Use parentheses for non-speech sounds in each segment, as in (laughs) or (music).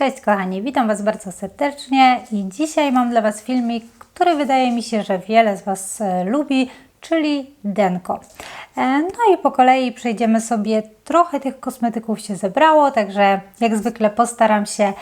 Cześć kochani, witam Was bardzo serdecznie i dzisiaj mam dla Was filmik, który wydaje mi się, że wiele z Was e, lubi, czyli Denko. E, No i po kolei przejdziemy sobie, trochę tych kosmetyków się zebrało, także jak zwykle postaram się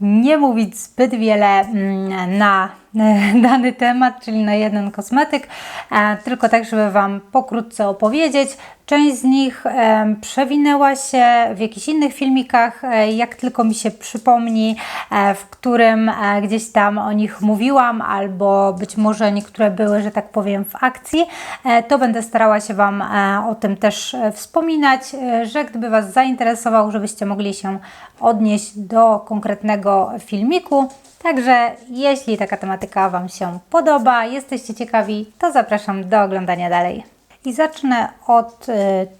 nie mówić zbyt wiele mm, na (laughs) dany temat, czyli na jeden kosmetyk, e, tylko tak, żeby Wam pokrótce opowiedzieć. Część z nich e, przewinęła się w jakichś innych filmikach, e, jak tylko mi się przypomni, e, w którym e, gdzieś tam o nich mówiłam, albo być może niektóre były, że tak powiem, w akcji, e, to będę starała się Wam e, o tym też e, wspominać, e, że gdyby Was zainteresował, żebyście mogli się odnieść do konkretnego filmiku. Także jeśli taka tematyka Wam się podoba, jesteście ciekawi, to zapraszam do oglądania dalej. I zacznę od y,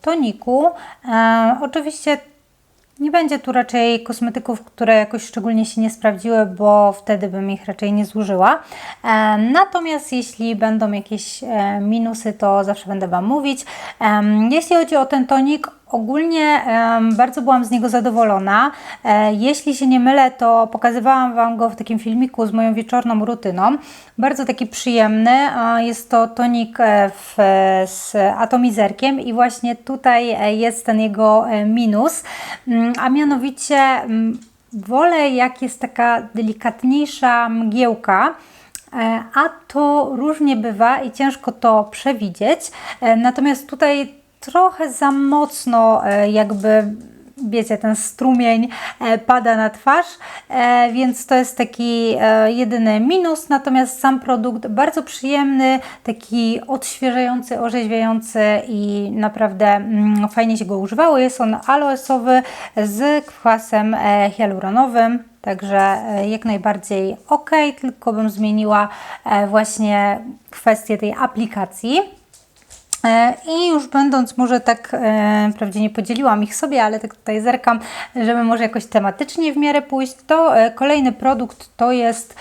toniku. E, oczywiście nie będzie tu raczej kosmetyków, które jakoś szczególnie się nie sprawdziły, bo wtedy bym ich raczej nie zużyła. E, natomiast jeśli będą jakieś e, minusy, to zawsze będę Wam mówić. Jeśli chodzi o ten tonik, ogólnie bardzo byłam z niego zadowolona. E, jeśli się nie mylę, to pokazywałam Wam go w takim filmiku z moją wieczorną rutyną. Bardzo taki przyjemny. E, jest to tonik e, w, z atomizerkiem i właśnie tutaj jest ten jego minus, Mm, a mianowicie mm, wolę jak jest taka delikatniejsza mgiełka, a to różnie bywa i ciężko to przewidzieć. Natomiast tutaj trochę za mocno e, jakby wiecie, ten strumień e, pada na twarz, e, więc to jest taki jedyny minus, natomiast sam produkt bardzo przyjemny, taki odświeżający, orzeźwiający i naprawdę mm, fajnie się go używało. Jest on aloesowy z kwasem hialuronowym. Także jak najbardziej ok, tylko bym zmieniła właśnie kwestię tej aplikacji. E, I już będąc może tak, e, wprawdzie nie podzieliłam ich sobie, ale tak tutaj zerkam, żeby może jakoś tematycznie w miarę pójść, to e, kolejny produkt to jest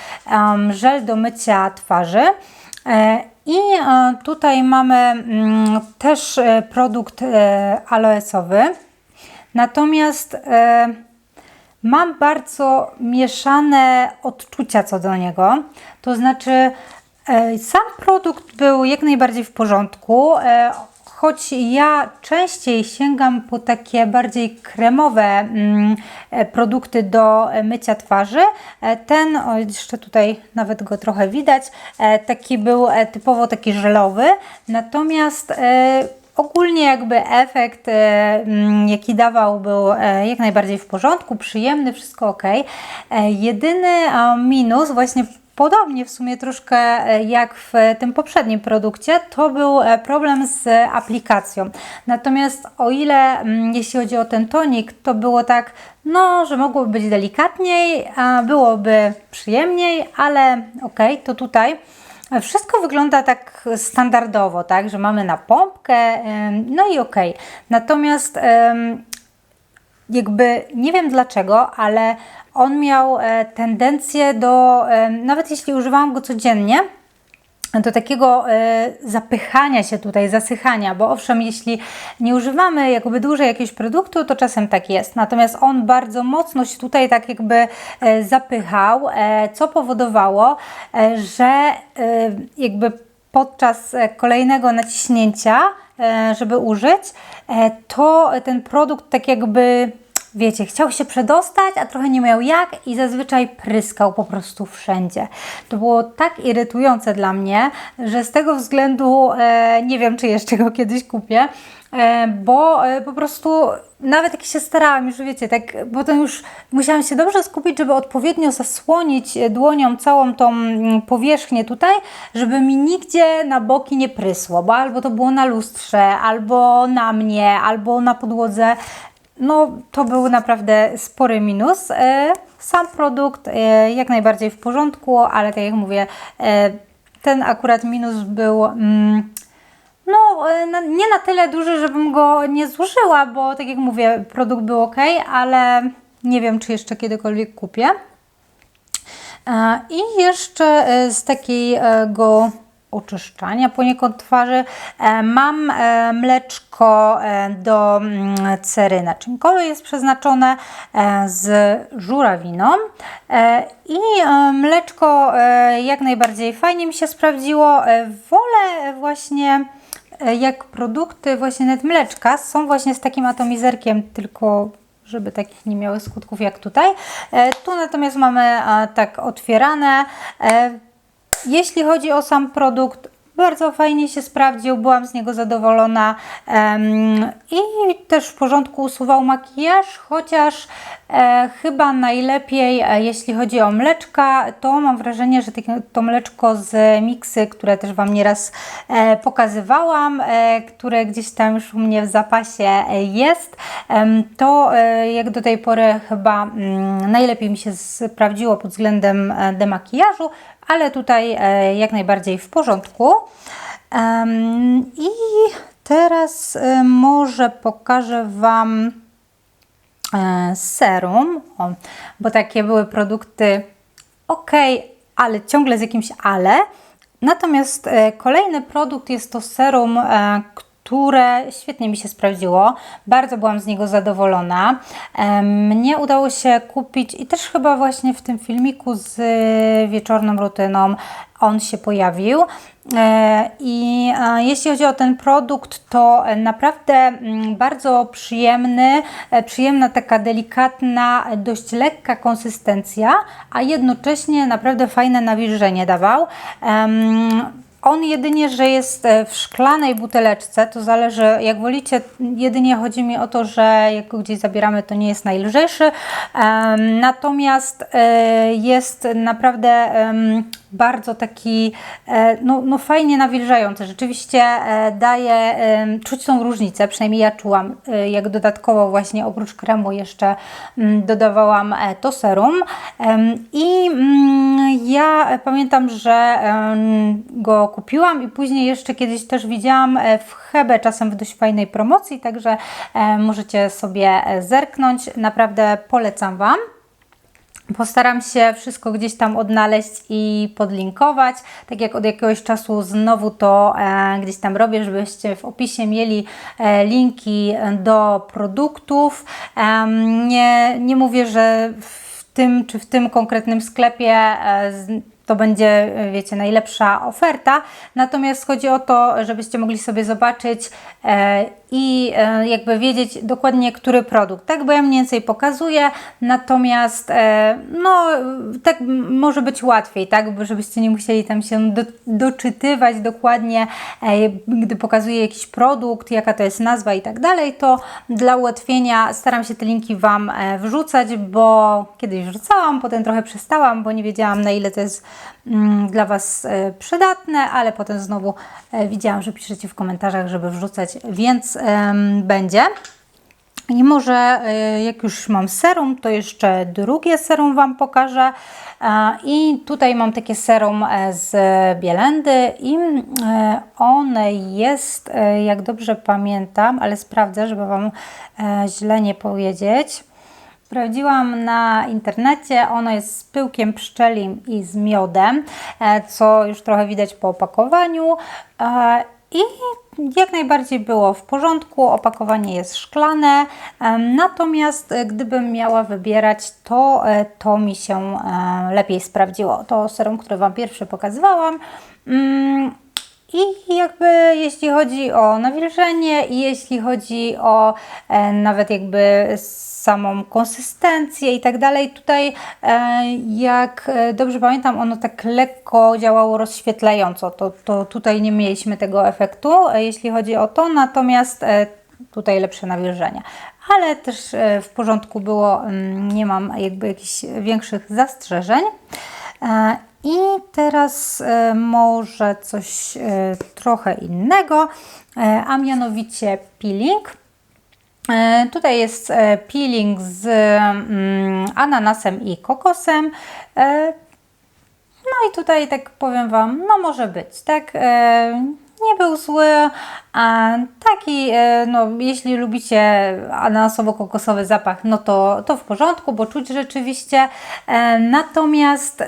żel do mycia twarzy. E, I tutaj mamy mm, też produkt aloesowy. Natomiast mam bardzo mieszane odczucia co do niego. To znaczy, sam produkt był jak najbardziej w porządku. e, Choć ja częściej sięgam po takie bardziej kremowe mm, e, produkty do e, mycia twarzy, e, ten, o, jeszcze tutaj nawet go trochę widać, e, taki był e, typowo taki żelowy, natomiast e, Ogólnie jakby efekt, e, mm, jaki dawał, był e, jak najbardziej w porządku, przyjemny, wszystko ok. E, Jedyny e, minus, właśnie podobnie w sumie troszkę e, jak w tym poprzednim produkcie, to był e, problem z aplikacją. Natomiast o ile mm, jeśli chodzi o ten tonik, to było tak, no, że mogłoby być delikatniej, byłoby przyjemniej, ale ok, to tutaj. Wszystko wygląda tak standardowo, tak, że mamy na pompkę, em, no i okej. Natomiast em, jakby nie wiem dlaczego, ale on miał e, tendencję do, em, nawet jeśli używałam go codziennie, do takiego e, zapychania się tutaj, zasychania, bo owszem, jeśli nie używamy jakby dłużej jakiegoś produktu, to czasem tak jest. Natomiast on bardzo mocno się tutaj tak jakby e, zapychał, e, co powodowało, e, że e, jakby podczas e, kolejnego naciśnięcia, e, żeby użyć, e, to ten produkt tak jakby wiecie, chciał się przedostać, a trochę nie miał jak i zazwyczaj pryskał po prostu wszędzie. To było tak irytujące dla mnie, że z tego względu e, nie wiem, czy jeszcze go kiedyś kupię, e, bo e, po prostu nawet jak się starałam, już wiecie, tak, potem już musiałam się dobrze skupić, żeby odpowiednio zasłonić e, dłonią całą tą mm, powierzchnię tutaj, żeby mi nigdzie na boki nie prysło, bo albo to było na lustrze, albo na mnie, albo na podłodze. No, to był naprawdę spory minus. E, Sam produkt e, jak najbardziej w porządku, ale tak jak mówię, e, ten akurat minus był. mm, No, nie na tyle duży, żebym go nie zużyła, bo tak jak mówię, produkt był ok, ale nie wiem, czy jeszcze kiedykolwiek kupię. I jeszcze z takiego oczyszczania poniekąd twarzy. E, mam e, mleczko e, do mm, cery naczynkowej, jest przeznaczone z żurawiną i mleczko jak najbardziej fajnie mi się sprawdziło. Wolę właśnie jak produkty właśnie net mleczka są właśnie z takim atomizerkiem, tylko żeby takich nie miały skutków jak tutaj. Tu natomiast mamy tak otwierane. Jeśli chodzi o sam produkt, bardzo fajnie się sprawdził, byłam z niego zadowolona um, i też w porządku usuwał makijaż, chociaż e, chyba najlepiej, e, jeśli chodzi o mleczka, to mam wrażenie, że to mleczko z miksy, które też Wam nieraz e, pokazywałam, e, które gdzieś tam już u mnie w zapasie e, jest, to e, jak do tej pory chyba mm, najlepiej mi się sprawdziło pod względem demakijażu, ale tutaj e, jak najbardziej w porządku. I teraz e, może pokażę Wam e, serum, bo takie były produkty ok, ale ciągle z jakimś ale. Natomiast kolejny produkt jest to serum, które świetnie mi się sprawdziło. Bardzo byłam z niego zadowolona. Mnie udało się kupić i też chyba właśnie w tym filmiku z wieczorną rutyną on się pojawił. E, I jeśli chodzi o ten produkt, to naprawdę mm, bardzo przyjemny, e, przyjemna taka delikatna, dość lekka konsystencja, a jednocześnie naprawdę fajne nawilżenie dawał. On jedynie, że jest e, w szklanej buteleczce, to zależy jak wolicie. Jedynie chodzi mi o to, że jak go gdzieś zabieramy, to nie jest najlżejszy. Natomiast e, jest naprawdę bardzo taki, e, no, no fajnie nawilżający. Rzeczywiście daje, czuć tą różnicę, przynajmniej ja czułam, jak dodatkowo właśnie oprócz kremu jeszcze mm, dodawałam to serum. I mm, ja pamiętam, że go kupiłam i później jeszcze kiedyś też widziałam e, w Hebe czasem w dość fajnej promocji, także e, możecie sobie e, zerknąć. Naprawdę polecam Wam. Postaram się wszystko gdzieś tam odnaleźć i podlinkować. Tak jak od jakiegoś czasu znowu to e, gdzieś tam robię, żebyście w opisie mieli e, linki do produktów. E, nie, nie mówię, że w tym czy w tym konkretnym sklepie to będzie, wiecie, najlepsza oferta. Natomiast chodzi o to, żebyście mogli sobie zobaczyć e, i e, jakby wiedzieć dokładnie, który produkt, tak? Bo ja mniej więcej pokazuję, natomiast e, no, tak może być łatwiej, tak? Żebyście nie musieli tam się do, doczytywać dokładnie, gdy pokazuję jakiś produkt, jaka to jest nazwa i tak dalej, to dla ułatwienia staram się te linki Wam wrzucać, bo kiedyś wrzucałam, potem trochę przestałam, bo nie wiedziałam na ile to jest Mm, dla Was e, przydatne, ale potem znowu e, widziałam, że piszecie w komentarzach, żeby wrzucać, więc będzie. I może e, jak już mam serum, to jeszcze drugie serum Wam pokażę. I tutaj mam takie serum z Bielendy i one jest, jak dobrze pamiętam, ale sprawdzę, żeby Wam źle nie powiedzieć. Sprawdziłam na internecie, ono jest z pyłkiem pszczelim i z miodem, e, co już trochę widać po opakowaniu. E, I jak najbardziej było w porządku, opakowanie jest szklane, e, natomiast gdybym miała wybierać, to to mi się lepiej sprawdziło. To serum, które Wam pierwsze pokazywałam. I jakby jeśli chodzi o nawilżenie i jeśli chodzi o nawet jakby samą konsystencję i tak dalej. Tutaj, e, jak e, dobrze pamiętam, ono tak lekko działało rozświetlająco. To, to tutaj nie mieliśmy tego efektu, e, jeśli chodzi o to, natomiast tutaj lepsze nawilżenie. Ale też w porządku było, mm, nie mam jakby jakichś większych zastrzeżeń. I teraz może coś trochę innego, a mianowicie peeling. E, tutaj jest e, peeling z mm, ananasem i kokosem. E, no i tutaj tak powiem Wam, no może być, tak? Nie był zły, a taki, no jeśli lubicie ananasowo-kokosowy zapach, no to, to w porządku, bo czuć rzeczywiście. Natomiast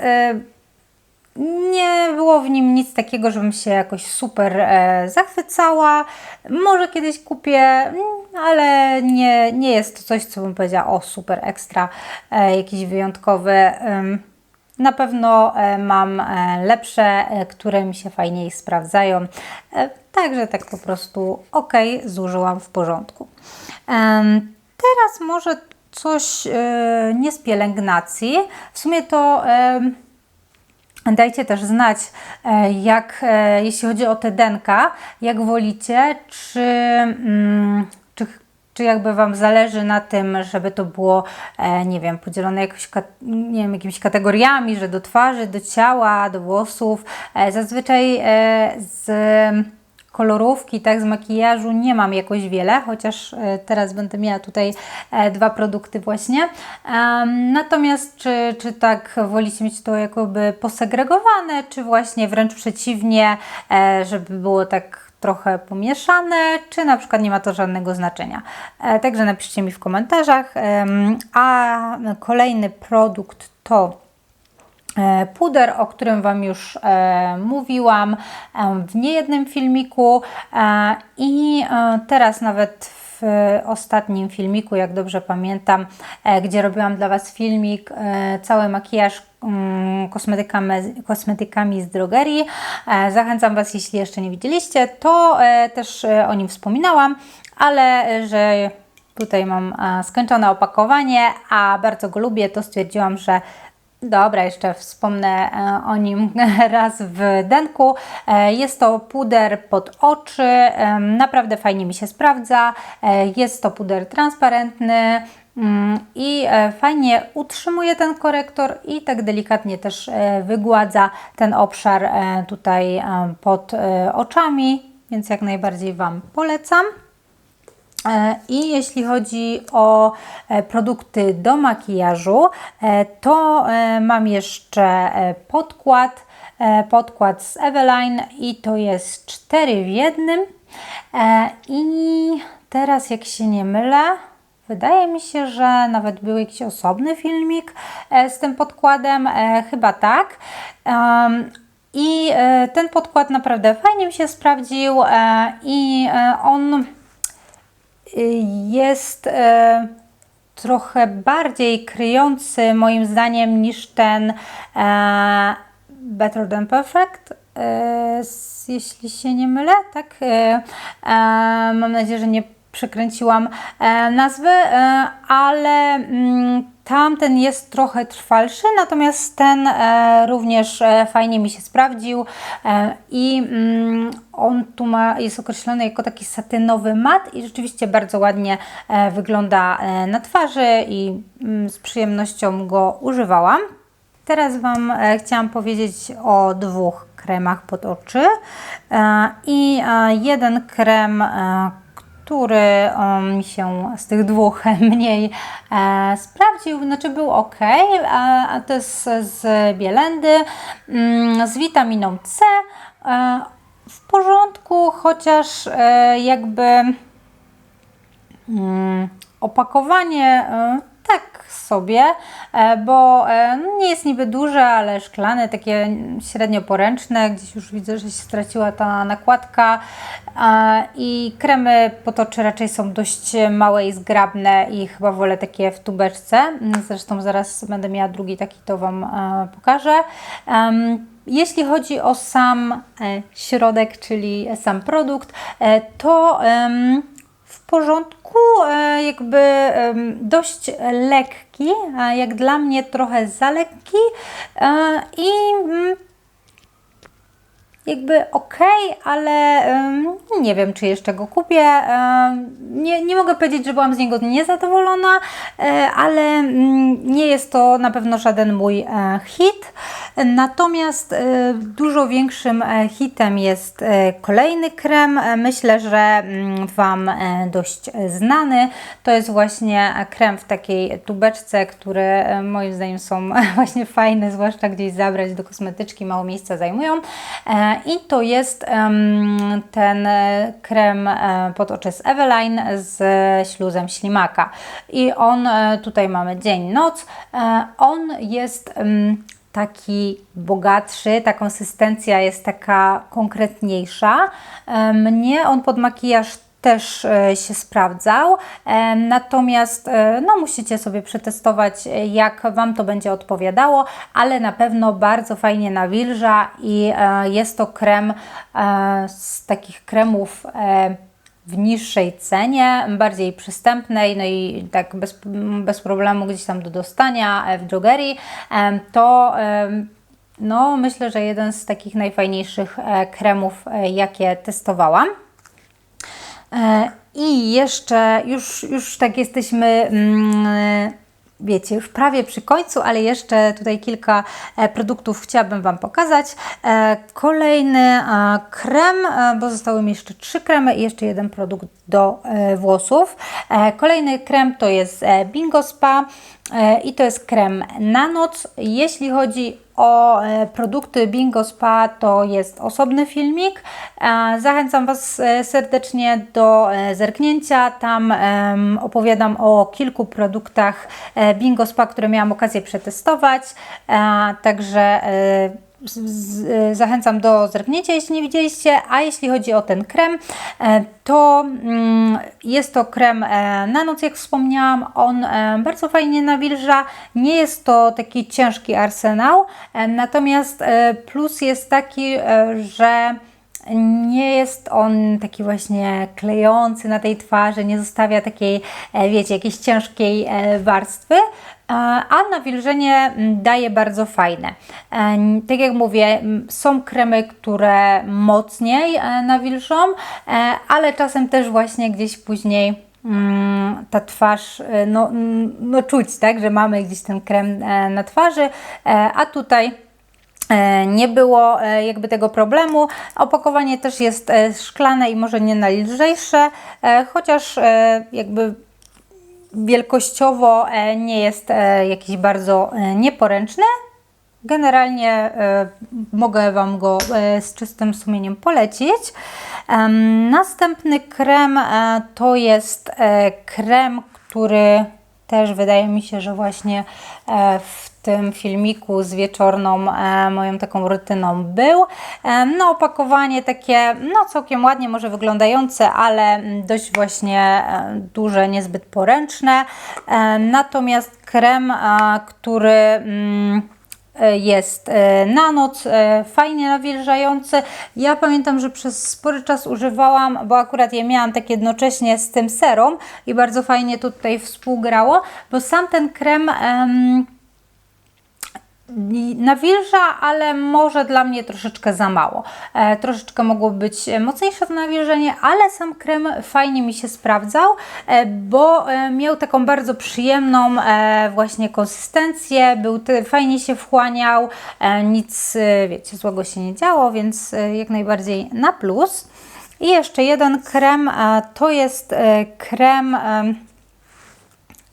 nie było w nim nic takiego, żebym się jakoś super e, zachwycała. Może kiedyś kupię, mm, ale nie, nie jest to coś, co bym powiedziała, o super ekstra, e, jakiś wyjątkowy. Na pewno e, mam e, lepsze, e, które mi się fajniej sprawdzają. Także tak po prostu ok, zużyłam w porządku. Teraz może coś nie z pielęgnacji. W sumie to Dajcie też znać, jak jeśli chodzi o te denka, jak wolicie, czy, mm, czy czy jakby Wam zależy na tym, żeby to było, e, nie wiem, podzielone jakoś, nie wiem, jakimiś kategoriami, że do twarzy, do ciała, do włosów. E, zazwyczaj e, z kolorówki, tak, z makijażu nie mam jakoś wiele, chociaż teraz będę miała tutaj dwa produkty właśnie. Natomiast czy, czy tak wolicie mieć to jakoby posegregowane, czy właśnie wręcz przeciwnie, żeby było tak trochę pomieszane, czy na przykład nie ma to żadnego znaczenia. E, także napiszcie mi w komentarzach. A kolejny produkt to e, puder, o którym Wam już e, mówiłam w niejednym filmiku i teraz nawet w ostatnim filmiku, jak dobrze pamiętam, gdzie robiłam dla Was filmik, cały makijaż Mm, kosmetykami, kosmetykami z drogerii. E, zachęcam Was, jeśli jeszcze nie widzieliście, to e, też e, o nim wspominałam, ale że tutaj mam skończone opakowanie, a bardzo go lubię, to stwierdziłam, że Dobra, jeszcze wspomnę o nim (laughs) raz w denku. Jest to puder pod oczy, naprawdę fajnie mi się sprawdza. Jest to puder transparentny, Mm, i e, fajnie utrzymuje ten korektor i tak delikatnie też e, wygładza ten obszar e, tutaj pod oczami, więc jak najbardziej Wam polecam. I jeśli chodzi o produkty do makijażu, to mam jeszcze podkład, podkład z Eveline i to jest 4 w jednym. I teraz jak się nie mylę, Wydaje mi się, że nawet był jakiś osobny filmik e, z tym podkładem, e, chyba tak. I e, ten podkład naprawdę fajnie mi się sprawdził i on jest trochę bardziej kryjący moim zdaniem niż ten Better Than Perfect, jeśli się nie mylę, tak? Mam nadzieję, że nie przekręciłam e, nazwy, e, ale mm, tamten jest trochę trwalszy, natomiast ten e, również fajnie mi się sprawdził i mm, on tu ma, jest określony jako taki satynowy mat i rzeczywiście bardzo ładnie wygląda na twarzy i mm, z przyjemnością go używałam. Teraz Wam chciałam powiedzieć o dwóch kremach pod oczy i jeden krem, który mi się z tych dwóch (laughs) mniej e, sprawdził, znaczy był ok, a to jest z Bielendy mm, z witaminą C e, w porządku, chociaż e, jakby mm, opakowanie tak sobie, e, bo e, no, nie jest niby duże, ale szklane, takie średnio poręczne. Gdzieś już widzę, że się straciła ta nakładka. I kremy potoczy raczej są dość małe i zgrabne i chyba wolę takie w tubeczce. Zresztą zaraz będę miała drugi taki, to Wam e, pokażę. Jeśli chodzi o sam środek, czyli sam produkt, to w porządku, e, jakby dość lekki, jak dla mnie trochę za lekki e, i jakby ok, ale nie wiem, czy jeszcze go kupię. nie, nie mogę powiedzieć, że byłam z niego niezadowolona, e, ale mm, nie jest to na pewno żaden mój hit. Natomiast e, dużo większym e, hitem jest e, kolejny krem. Myślę, że mm, Wam dość znany. To jest właśnie krem w takiej tubeczce, które moim zdaniem są (laughs) właśnie fajne, zwłaszcza gdzieś zabrać do kosmetyczki, mało miejsca zajmują. I to jest ten krem pod oczy z Eveline z śluzem ślimaka. I on, tutaj mamy dzień, noc. On jest taki bogatszy, ta konsystencja jest taka konkretniejsza. E, Mnie on pod makijaż też e, się sprawdzał, E, natomiast e, no, musicie sobie przetestować, jak Wam to będzie odpowiadało, ale na pewno bardzo fajnie nawilża i jest to krem z takich kremów w niższej cenie, bardziej przystępnej, no i tak bez, bez problemu gdzieś tam do dostania w drogerii, to no, myślę, że jeden z takich najfajniejszych kremów, jakie testowałam. E, I jeszcze, już, już tak jesteśmy, mm, wiecie, już prawie przy końcu, ale jeszcze tutaj kilka e, produktów chciałabym Wam pokazać. E, Kolejny krem, bo zostały mi jeszcze trzy kremy i jeszcze jeden produkt do włosów. Kolejny krem to jest Bingo Spa i to jest krem na noc. Jeśli chodzi o e, produkty Bingo Spa, to jest osobny filmik. E, Zachęcam Was e, serdecznie do zerknięcia. Tam opowiadam o kilku produktach Bingo Spa, które miałam okazję przetestować. Także zachęcam do zerknięcia, jeśli nie widzieliście. A jeśli chodzi o ten krem, e, to mm, jest to krem e, na noc, jak wspomniałam. On e, bardzo fajnie nawilża. Nie jest to taki ciężki arsenał, natomiast plus jest taki, że nie jest on taki właśnie klejący na tej twarzy, nie zostawia takiej, wiecie, jakiejś ciężkiej warstwy, a nawilżenie mm, daje bardzo fajne. E, Tak jak mówię, m, są kremy, które mocniej e, nawilżą, e, ale czasem też właśnie gdzieś później mm, ta twarz, e, no, mm, no czuć, tak, że mamy gdzieś ten krem e, na twarzy, e, a tutaj E, nie było e, jakby tego problemu. Opakowanie też jest e, szklane i może nie najlżejsze, e, chociaż e, jakby wielkościowo e, nie jest e, jakieś bardzo e, nieporęczne. Generalnie mogę Wam go z czystym sumieniem polecić. Następny krem to jest krem, który też wydaje mi się, że właśnie w tym filmiku z wieczorną e, moją taką rutyną był. E, No opakowanie takie no całkiem ładnie może wyglądające, ale dość właśnie e, duże, niezbyt poręczne. E, Natomiast krem, e, który mm, e, jest e, na noc, fajnie nawilżający. Ja pamiętam, że przez spory czas używałam, bo akurat je miałam tak jednocześnie z tym serum i bardzo fajnie tutaj współgrało, bo sam ten krem em, nawilża, ale może dla mnie troszeczkę za mało. E, troszeczkę mogło być e, mocniejsze to nawilżenie, ale sam krem fajnie mi się sprawdzał, e, bo e, miał taką bardzo przyjemną e, właśnie konsystencję, był te, fajnie się wchłaniał, e, nic e, wiecie, złego się nie działo, więc e, jak najbardziej na plus. I jeszcze jeden krem, e, to jest e, krem... em,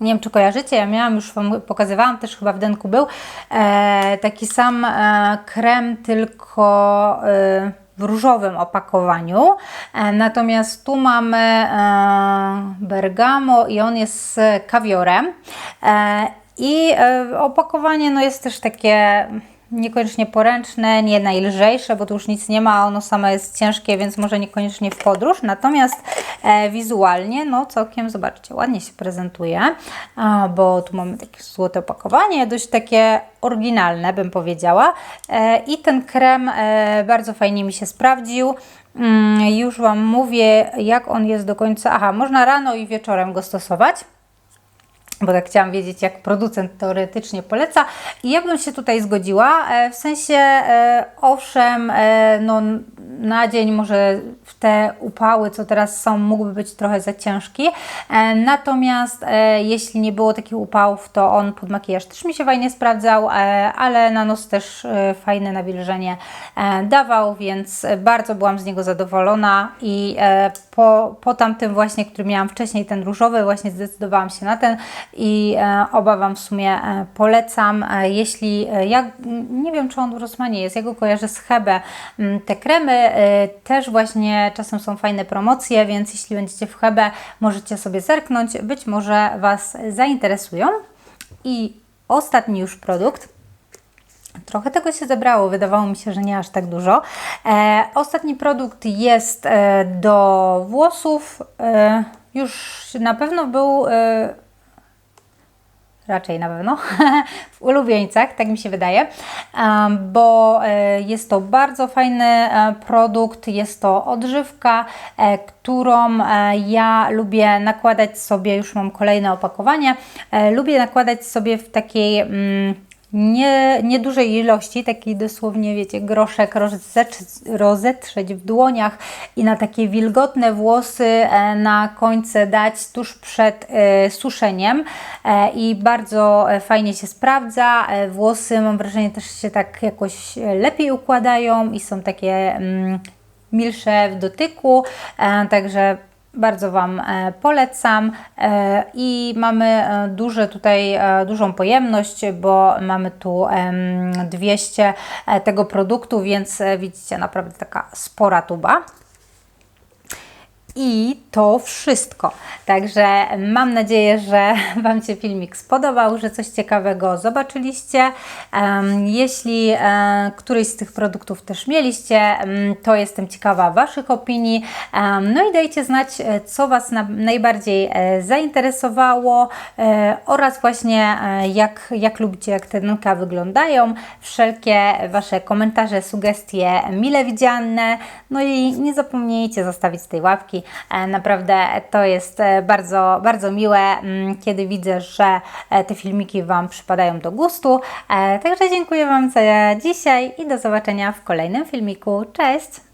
nie wiem, czy kojarzycie, ja miałam już Wam pokazywałam, też chyba w Denku był e, taki sam e, krem, tylko e, w różowym opakowaniu. E, natomiast tu mamy e, bergamo i on jest z kawiorem. E, I e, opakowanie no, jest też takie niekoniecznie poręczne, nie najlżejsze, bo tu już nic nie ma, ono same jest ciężkie, więc może niekoniecznie w podróż. Natomiast e, wizualnie, no całkiem, zobaczcie, ładnie się prezentuje, a, bo tu mamy takie złote opakowanie, dość takie oryginalne, bym powiedziała. E, I ten krem e, bardzo fajnie mi się sprawdził. Mm, już Wam mówię, jak on jest do końca. Aha, można rano i wieczorem go stosować bo tak chciałam wiedzieć, jak producent teoretycznie poleca. I ja bym się tutaj zgodziła, e, w sensie, e, owszem, e, no, na dzień może w te upały, co teraz są, mógłby być trochę za ciężki. Natomiast jeśli nie było takich upałów, to on pod makijaż też mi się fajnie sprawdzał, ale na nos też fajne nawilżenie dawał, więc bardzo byłam z niego zadowolona i po, po tamtym właśnie, który miałam wcześniej, ten różowy, właśnie zdecydowałam się na ten i e, oba Wam w sumie e, polecam. E, jeśli, ja nie wiem, czy on w Rossmanie jest, ja go kojarzę z Hebe. M, Te kremy też właśnie czasem są fajne promocje, więc jeśli będziecie w Hebe, możecie sobie zerknąć, być może Was zainteresują. I ostatni już produkt, Trochę tego się zebrało, wydawało mi się, że nie aż tak dużo. E, ostatni produkt jest e, do włosów. E, już na pewno był, e, raczej na pewno, (laughs) w ulubieńcach, tak mi się wydaje, bo e, jest to bardzo fajny e, produkt, jest to odżywka, e, którą ja lubię nakładać sobie, już mam kolejne opakowanie, lubię nakładać sobie w takiej... Nie, niedużej ilości, takiej dosłownie, wiecie, groszek rozetrzeć, w dłoniach i na takie wilgotne włosy e, na końce dać tuż przed e, suszeniem e, i bardzo fajnie się sprawdza. Włosy, mam wrażenie, też się tak jakoś lepiej układają i są takie mm, milsze w dotyku, także bardzo Wam e, polecam e, i mamy e, duże tutaj, dużą pojemność, bo mamy tu em, 200 e, tego produktu, więc widzicie naprawdę taka spora tuba. I to wszystko. Także mam nadzieję, że (laughs) Wam się filmik spodobał, że coś ciekawego zobaczyliście. Jeśli e, któryś z tych produktów też mieliście, to jestem ciekawa Waszych opinii. No i dajcie znać, e, co Was na, najbardziej e, zainteresowało oraz właśnie jak, jak lubicie, jak te dnka wyglądają. Wszelkie Wasze komentarze, sugestie mile widziane. No i nie zapomnijcie zostawić tej łapki. E, Naprawdę to jest e, bardzo, bardzo miłe, mm, kiedy widzę, że e, te filmiki Wam przypadają do gustu. Także dziękuję Wam za dzisiaj i do zobaczenia w kolejnym filmiku. Cześć!